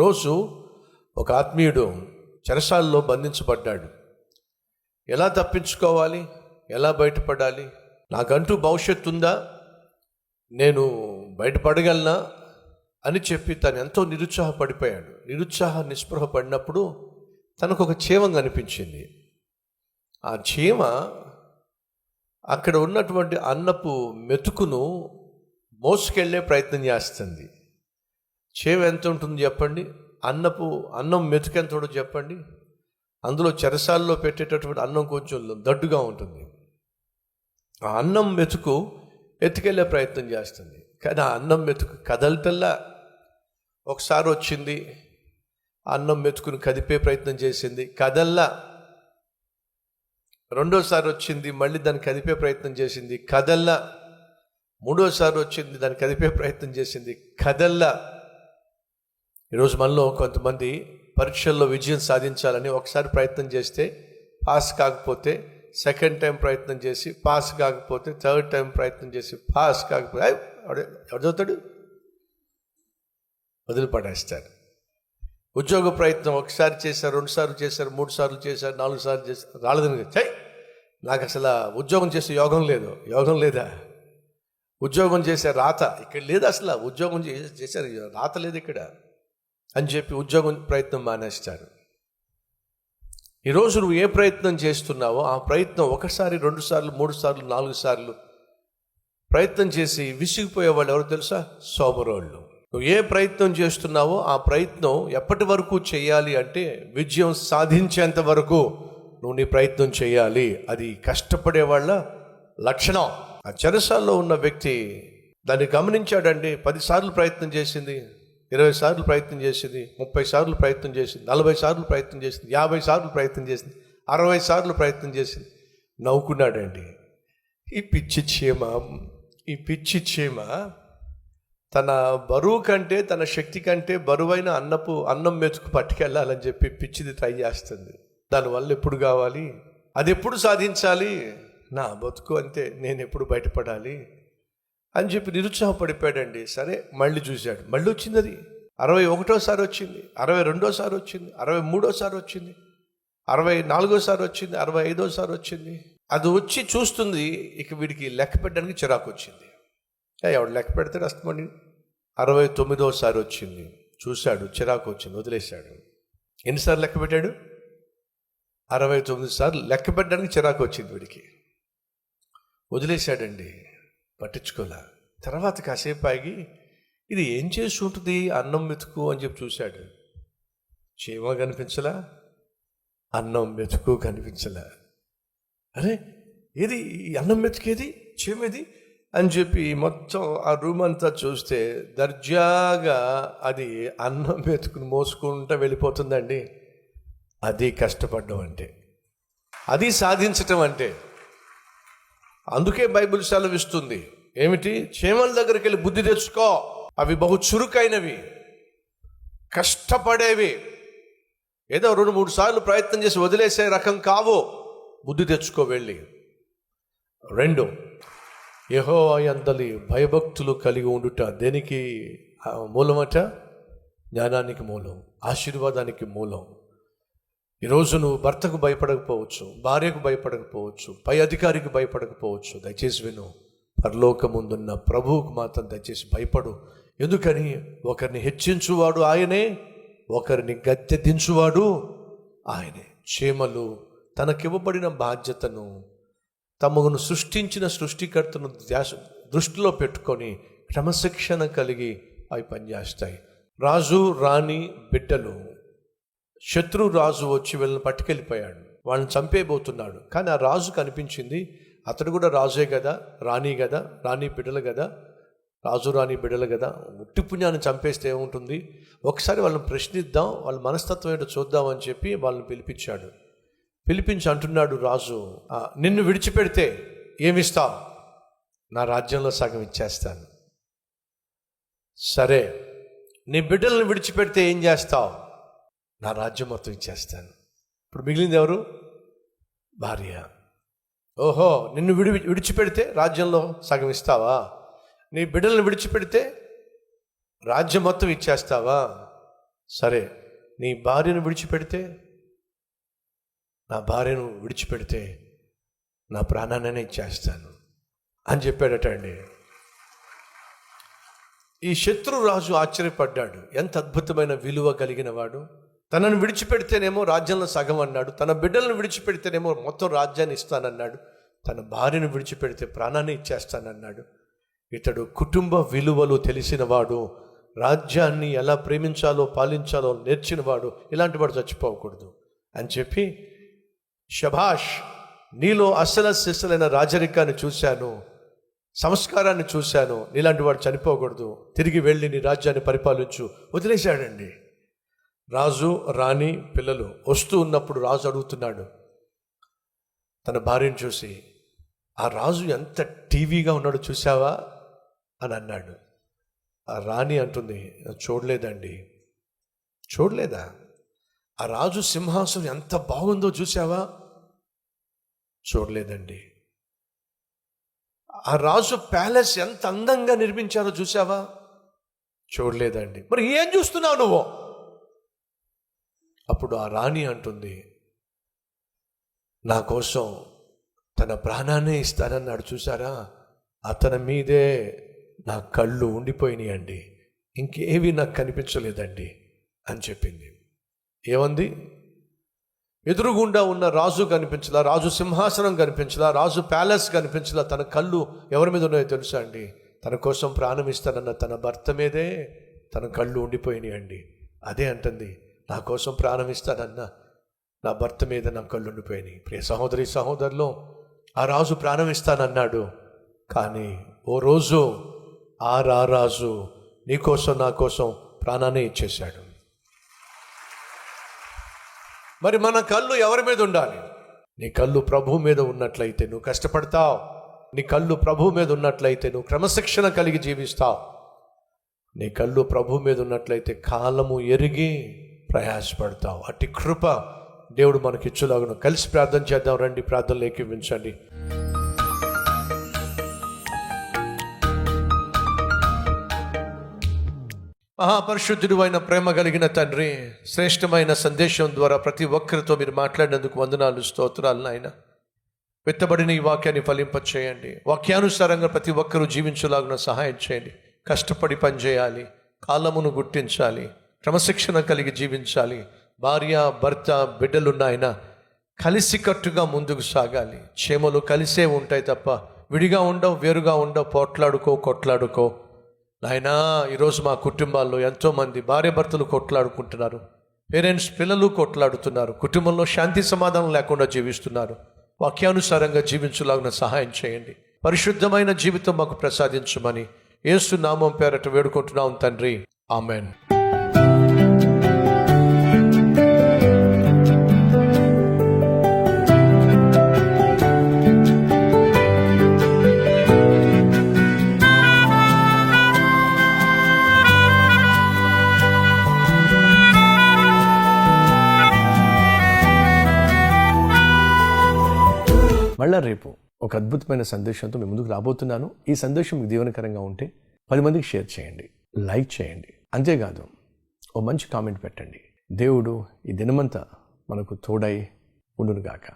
రోజు ఒక ఆత్మీయుడు చెరసాల్లో బంధించబడ్డాడు. ఎలా తప్పించుకోవాలి? ఎలా బయటపడాలి? నాకంటూ భవిష్యత్తు ఉందా? నేను బయటపడగలనా? అని చెప్పి తను ఎంతో నిరుత్సాహపడిపోయాడు. నిరుత్సాహ నిస్పృహ పడినప్పుడు తనకు ఒక చీమ కనిపించింది ఆ చీమ అక్కడ ఉన్నటువంటి అన్నపు మెతుకును మోసుకెళ్ళే ప్రయత్నం చేస్తుంది. చేవ ఎంత ఉంటుంది చెప్పండి? అన్నపు అన్నం మెతుకు చెప్పండి? అందులో చెరసాల్లో పెట్టేటటువంటి అన్నం కొంచెం దడ్డుగా ఉంటుంది. ఆ అన్నం మెతుకు ఎత్తుకెళ్ళే ప్రయత్నం చేస్తుంది. కానీ ఆ అన్నం మెతుకు కదలటల్లా ఒకసారి వచ్చింది అన్నం మెతుకుని కదిపే ప్రయత్నం చేసింది కదల్లా. రెండోసారి వచ్చింది మళ్ళీ దాన్ని కదిపే ప్రయత్నం చేసింది కదల్లా. మూడోసారి వచ్చింది దాన్ని కదిపే ప్రయత్నం చేసింది కదల్లా. ఈరోజు మనలో కొంతమంది పరీక్షల్లో విజయం సాధించాలని ఒకసారి ప్రయత్నం చేస్తే పాస్ కాకపోతే సెకండ్ టైం ప్రయత్నం చేసి పాస్ కాకపోతే థర్డ్ టైం ప్రయత్నం చేసి పాస్ కాకపోతే ఎవడు చదువుతాడు? వదిలిపడేస్తారు ఉద్యోగ ప్రయత్నం ఒకసారి చేశారు రెండు సార్లు చేశారు మూడు సార్లు చేశారు నాలుగు సార్లు చేశారు రాలేదని చై నాకు అసలు ఉద్యోగం చేసే యోగం లేదు. యోగం లేదా? ఉద్యోగం చేసే రాత ఇక్కడ లేదు అసలు? ఉద్యోగం చేసే చేశారు రాత లేదు ఇక్కడ. అని చెప్పి ఉద్యోగం ప్రయత్నం మానేస్తారు. ఈరోజు నువ్వు ఏ ప్రయత్నం చేస్తున్నావో ఆ ప్రయత్నం ఒకసారి రెండు సార్లు మూడు సార్లు నాలుగు సార్లు ప్రయత్నం చేసి విసిగిపోయే వాళ్ళు ఎవరు తెలుసా? సోమరోళ్ళు. నువ్వు ఏ ప్రయత్నం చేస్తున్నావో ఆ ప్రయత్నం ఎప్పటి వరకు చేయాలి అంటే విజయం సాధించేంత వరకు నువ్వు నీ ప్రయత్నం చేయాలి. అది కష్టపడే వాళ్ళ లక్షణం. ఆ చెరసాల్లో ఉన్న వ్యక్తి దాన్ని గమనించాడండి పదిసార్లు ప్రయత్నం చేసింది. ఇరవై సార్లు ప్రయత్నం చేసింది ముప్పై సార్లు ప్రయత్నం చేసింది నలభై సార్లు ప్రయత్నం చేసింది యాభై సార్లు ప్రయత్నం చేసింది అరవై సార్లు ప్రయత్నం చేసింది. నవ్వుకున్నాడండి. ఈ పిచ్చి చీమ ఈ పిచ్చి చీమ తన బరువు కంటే తన శక్తి కంటే బరువైన అన్నపు అన్నం మెతుకు పట్టుకెళ్ళాలని చెప్పి పిచ్చిది ట్రై చేస్తుంది. దానివల్ల ఎప్పుడు కావాలి? అది ఎప్పుడు సాధించాలి? నా బతుకు అంతే నేను ఎప్పుడు బయటపడాలి? అని చెప్పి నిరుత్సాహపడిపోయాడండి. సరే మళ్ళీ చూశాడు. మళ్ళీ వచ్చింది అది అరవై ఒకటోసారి వచ్చింది. అరవై రెండోసారి వచ్చింది. అరవై మూడోసారి వచ్చింది. అరవై నాలుగోసారి వచ్చింది. అరవై ఐదోసారి వచ్చింది. అది వచ్చి చూస్తుంది ఇక వీడికి లెక్క పెట్టడానికి చిరాకు వచ్చింది. ఏ, ఎవడు లెక్క పెడతాడు అస్తమని? అరవై తొమ్మిదోసారి వచ్చింది. చూశాడు చిరాకు వచ్చింది వదిలేశాడు. ఎన్నిసార్లు లెక్క పెట్టాడు? అరవై తొమ్మిది సార్లు లెక్క పెట్టడానికి చిరాకు వచ్చింది వీడికి. వదిలేశాడండి. పట్టించుకోలే. తర్వాత కాసేపు ఆగి ఇది ఏం చేసి ఉంటుంది అన్నం మెతుకు అని చెప్పి చూశాడు. చీమ కనిపించలా? అన్నం మెతుకు కనిపించలే. అరే ఏది? ఈ అన్నం మెతుకేది చీమేది అని చెప్పి మొత్తం ఆ రూమ్ అంతా చూస్తే దర్జాగా అది అన్నం మెతుకుని మోసుకుంటూ వెళ్ళిపోతుందండి. అది కష్టపడడం అంటే. అది సాధించటం అంటే. అందుకే బైబిల్ సెలవిస్తుంది. ఏమిటి? చీమల దగ్గరికి వెళ్ళి బుద్ధి తెచ్చుకో. అవి బహు చురుకైనవి. కష్టపడేవి. ఏదో రెండు మూడు సార్లు ప్రయత్నం చేసి వదిలేసే రకం కావు. బుద్ధి తెచ్చుకో వెళ్ళి. రెండు. యహో అందలి భయభక్తులు కలిగి ఉండుట దేనికి? మూలమట? జ్ఞానానికి మూలం ఆశీర్వాదానికి మూలం. ఈరోజు నువ్వు భర్తకు భయపడకపోవచ్చు భార్యకు భయపడకపోవచ్చు పై అధికారికి భయపడకపోవచ్చు. దయచేసి విను పరలోకముందున్న ప్రభువుకు మాత్రం దయచేసి భయపడు. ఎందుకని? ఒకరిని హెచ్చించువాడు ఆయనే ఒకరిని గద్దె దించువాడు ఆయనే. చీమలు తనకివ్వబడిన బాధ్యతను తమను సృష్టించిన సృష్టికర్తను ధ్యాస దృష్టిలో పెట్టుకొని క్రమశిక్షణ కలిగి అవి పనిచేస్తాయి. రాజు రాణి బిడ్డలు శత్రు రాజు వచ్చి వీళ్ళని పట్టుకెళ్ళిపోయాడు. వాళ్ళని చంపేయబోతున్నాడు. కానీ ఆ రాజు కనిపించింది అతడు కూడా రాజే కదా రాణి కదా రాణి బిడ్డలు కదా రాజు రాణి బిడ్డలు కదా ఉట్టి పుణ్యాన్ని చంపేస్తే ఏముంటుంది? ఒకసారి వాళ్ళని ప్రశ్నిద్దాం వాళ్ళ మనస్తత్వం ఏంటో చూద్దాం అని చెప్పి వాళ్ళని పిలిపించాడు. పిలిపించి అంటున్నాడు రాజు నిన్ను విడిచిపెడితే ఏమిస్తావు? నా రాజ్యంలో సగం ఇచ్చేస్తాను. సరే నీ బిడ్డలను విడిచిపెడితే ఏం చేస్తావు? నా రాజ్యం మొత్తం ఇచ్చేస్తాను ఇప్పుడు మిగిలింది ఎవరు? భార్య. ఓహో నిన్ను విడి విడిచిపెడితే రాజ్యంలో సగం ఇస్తావా? నీ బిడ్డలను విడిచిపెడితే రాజ్యం మొత్తం ఇచ్చేస్తావా? సరే నీ భార్యను విడిచిపెడితే నా భార్యను విడిచిపెడితే నా ప్రాణాన్ని ఇచ్చేస్తాను అని చెప్పాడట అండి. ఈ శత్రురాజు ఆశ్చర్యపడ్డాడు. ఎంత అద్భుతమైన విలువ కలిగిన వాడు. తనను విడిచిపెడితేనేమో రాజ్యంలో సగం అన్నాడు. తన బిడ్డలను విడిచిపెడితేనేమో మొత్తం రాజ్యాన్ని ఇస్తానన్నాడు. తన భార్యను విడిచిపెడితే ప్రాణాన్ని ఇచ్చేస్తానన్నాడు. ఇతడు కుటుంబ విలువలు తెలిసినవాడు. రాజ్యాన్ని ఎలా ప్రేమించాలో పాలించాలో నేర్చినవాడు. ఇలాంటి వాడు చచ్చిపోకూడదు. అని చెప్పి శభాష్ నీలో అసల సిసలైన రాజరికాన్ని చూశాను. సంస్కారాన్ని చూశాను. నీలాంటి వాడు చనిపోకూడదు. తిరిగి వెళ్ళి నీ రాజ్యాన్ని పరిపాలించు. వదిలేశాడండి. రాజు రాణి పిల్లలు వస్తూ ఉన్నప్పుడు రాజు అడుగుతున్నాడు. తన భార్యను చూసి ఆ రాజు ఎంత టీవీగా ఉన్నాడో చూసావా అని అన్నాడు. ఆ రాణి అంటుంది చూడలేదండి. చూడలేదా? ఆ రాజు సింహాసనం ఎంత బాగుందో చూసావా చూడలేదండి. ఆ రాజు ప్యాలెస్ ఎంత అందంగా నిర్మించారో చూసావా చూడలేదండి. మరి ఏం చూస్తున్నావు నువ్వు? అప్పుడు ఆ రాణి అంటుంది నా కోసం తన ప్రాణాన్ని ఇస్తానన్నాడు చూసారా అతని మీదే నా కళ్ళు ఉండిపోయినాయి అండి ఇంకేవి నాకు కనిపించలేదండి అని చెప్పింది. ఏమంది? ఎదురుగుండా ఉన్న రాజు కనిపించలా రాజు సింహాసనం కనిపించలా రాజు ప్యాలెస్ కనిపించలా తన కళ్ళు ఎవరి మీద ఉన్నాయో తెలుసా అండి? తన కోసం ప్రాణం ఇస్తానన్న తన భర్త మీదే తన కళ్ళు ఉండిపోయినాయి అండి అదే అంటుంది నా కోసం ప్రాణం నా భర్త మీద నా కళ్ళుండిపోయినాయి ప్రియ సహోదరి సహోదరులు ఆ రాజు ప్రారంభిస్తానన్నాడు కానీ ఓ రోజు ఆ రారాజు నీ కోసం నా కోసం ప్రాణాన్ని ఇచ్చేశాడు. మరి మన కళ్ళు ఎవరి మీద ఉండాలి? నీ కళ్ళు ప్రభు మీద ఉన్నట్లయితే నువ్వు కష్టపడతావు. నీ కళ్ళు ప్రభు మీద ఉన్నట్లయితే నువ్వు క్రమశిక్షణ కలిగి జీవిస్తావు. నీ కళ్ళు ప్రభు మీద ఉన్నట్లయితే కాలము ఎరిగి ప్రయాసపడతావు. అట్టి కృప దేవుడు మనకి ఇచ్చులాగను కలిసి ప్రార్థన చేద్దాం. రండి ప్రార్థనలు ఏకీవించండి. మహాపరిశుద్ధుడు అయిన ప్రేమ కలిగిన తండ్రి శ్రేష్టమైన సందేశం ద్వారా ప్రతి ఒక్కరితో మీరు మాట్లాడినందుకు వందనాలు స్తోత్రాలు నాయన. విత్తబడిన ఈ వాక్యాన్ని ఫలింపచేయండి. వాక్యానుసారంగా ప్రతి ఒక్కరూ జీవించలాగిన సహాయం చేయండి. కష్టపడి పనిచేయాలి. కాలమును గుర్తించాలి. క్రమశిక్షణ కలిగి జీవించాలి. భార్య భర్త బిడ్డలున్నాయన కలిసికట్టుగా ముందుకు సాగాలి. క్షేమలు కలిసే ఉంటాయి తప్ప విడిగా ఉండవు వేరుగా ఉండవు పోట్లాడుకో కొట్లాడుకో. నాయనా ఈరోజు మా కుటుంబాల్లో ఎంతోమంది భార్య భర్తలు కొట్లాడుకుంటున్నారు. పేరెంట్స్ పిల్లలు కొట్లాడుతున్నారు. కుటుంబంలో శాంతి సమాధానం లేకుండా జీవిస్తున్నారు. వాక్యానుసారంగా జీవించలాగిన సహాయం చేయండి. పరిశుద్ధమైన జీవితం మాకు ప్రసాదించమని ఏసు నామం పేరట వేడుకుంటున్నాం తండ్రి. ఆమెన్. ఒక అద్భుతమైన సందేశంతో మీ ముందుకు రాబోతున్నాను. ఈ సందేశం మీకు దీవెనకరంగా ఉంటే పది మందికి షేర్ చేయండి లైక్ చేయండి. అంతేకాదు ఓ మంచి కామెంట్ పెట్టండి. దేవుడు ఈ దినమంతా మనకు తోడై ఉండునుగాక.